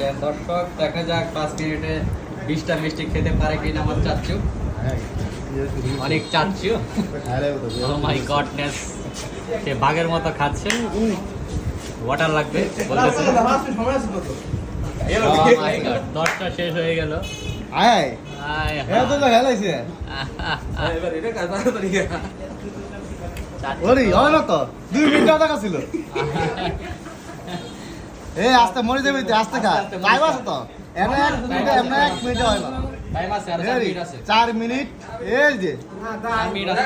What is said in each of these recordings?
দেন। দর্শক দেখা যাক পাঁচ মিনিটে বিশটা মিষ্টি খেতে পারে কিনা আমার চাচ্ছু অনেক চাচ্ছু ও মাই গডনেস সে বাঘের মতো খাচ্ছে। ওয়াটার লাগবে বলতেছে। Oh দশটা শেষ হয়ে গেল। আয়। আয় হ্যাঁ তো হেলাইছে। ওরে হয় না তো দুই মিনিট টাকা ছিল। এ আস্তে মরে যাবে তুই আস্তে খা। টাইম আছে তো? এমন এক মিনিটে এমন এক মিনিটে হয়। না টাইম আছে আর চার মিনিট আছে। চার মিনিট এই যে। চার মিনিট আছে।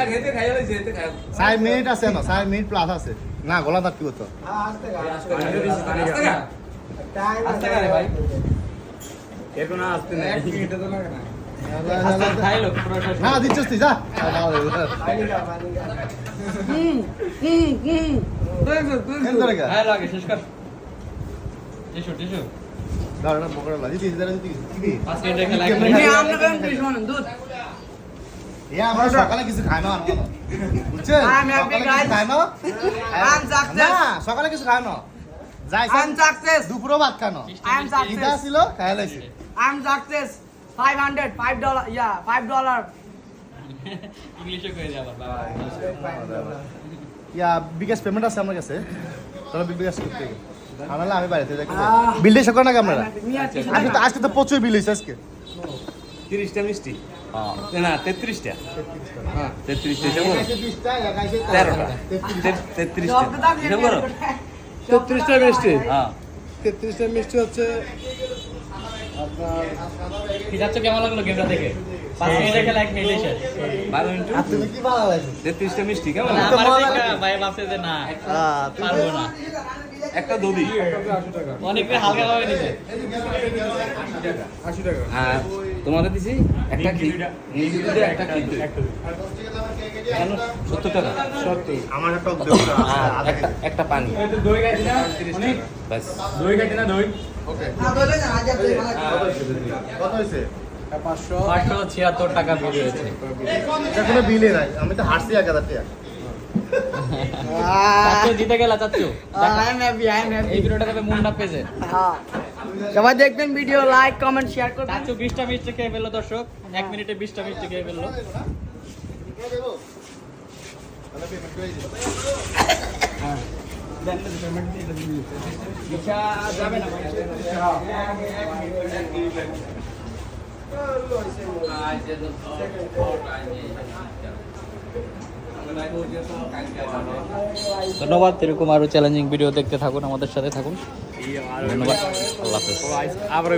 চার মিনিট আছে না চার মিনিট প্লাস আছে। না গলা তার কি হতো। আস্তে খা। রে ভাই। আস্তে খাই লোক পুরো শেষ। না দিচ্ছিস তুই যা। কেন ধরে গা? হ্যাঁ শেষ কর। টিস্যু দাঁড়া লাগি দাঁড়া কি এ আমরা সকালে কিছু খাই না আমরা। বুঝছেন I'm happy, সকালে কিছু. খাই না I'm success. না সকালে কিছু খাই না যাই I'm success. দুপুরও ভাত খানো I am ইদা ছিল খাই লাইছি I'm success. 500, 5 dollar. Yeah, 5 dollar. ইংলিশে কই দে আবার বাবা ইয়া বিকাশ পেমেন্ট আছে আমার কাছে তাহলে বিকাশ করতে হবে। আমার আমি বাড়িতে যাই বিল দিয়ে সকল নাকি আপনারা? আজকে তো আজকে তো প্রচুর বিল হয়েছে আজকে। তিরিশটা মিষ্টি? হ্যাঁ। না তেত্রিশটা। হ্যাঁ তেত্রিশটা তেরোটা। তেত্রিশটা। তেত্রিশটা। মিষ্টি? হ্যাঁ। তেত্রিশটা মিষ্টি হচ্ছে আপনার কেমন লাগল গেমটা দেখে? তেত্রিশটা মিষ্টি কেমন? না, পারব না। একটা দধি। অনেকটা হালকা ভাবে নিছে। আশি টাকা আর তোমাদের দিছি একটা কি একটা কি টাকা? আমার একটা টক দেবো আর একটা একটা পানি। কত হয়েছে পাঁচশো। পাঁচশো ছিয়াত্তর টাকা বিল হয়েছে। এটা কোনো বিলে নাই। আমি তো হারছি এক হাজার টাকা। চাচ্ছু জিতে গেলা am এই. ভিডিওটা তবে মুন্ডা পেজে। হ্যাঁ। সবাই দেখবেন ভিডিও লাইক কমেন্ট শেয়ার করবেন। চাচ্ছু বিশটা মিষ্টি খেয়ে ফেলল দর্শক। এক মিনিটে বিশটা মিষ্টি খেয়ে ফেলল। ধন্যবাদ এরকম আরও চ্যালেঞ্জিং ভিডিও দেখতে থাকুন আমাদের সাথে থাকুন। ধন্যবাদ আল্লাহ হাফেজ। আবার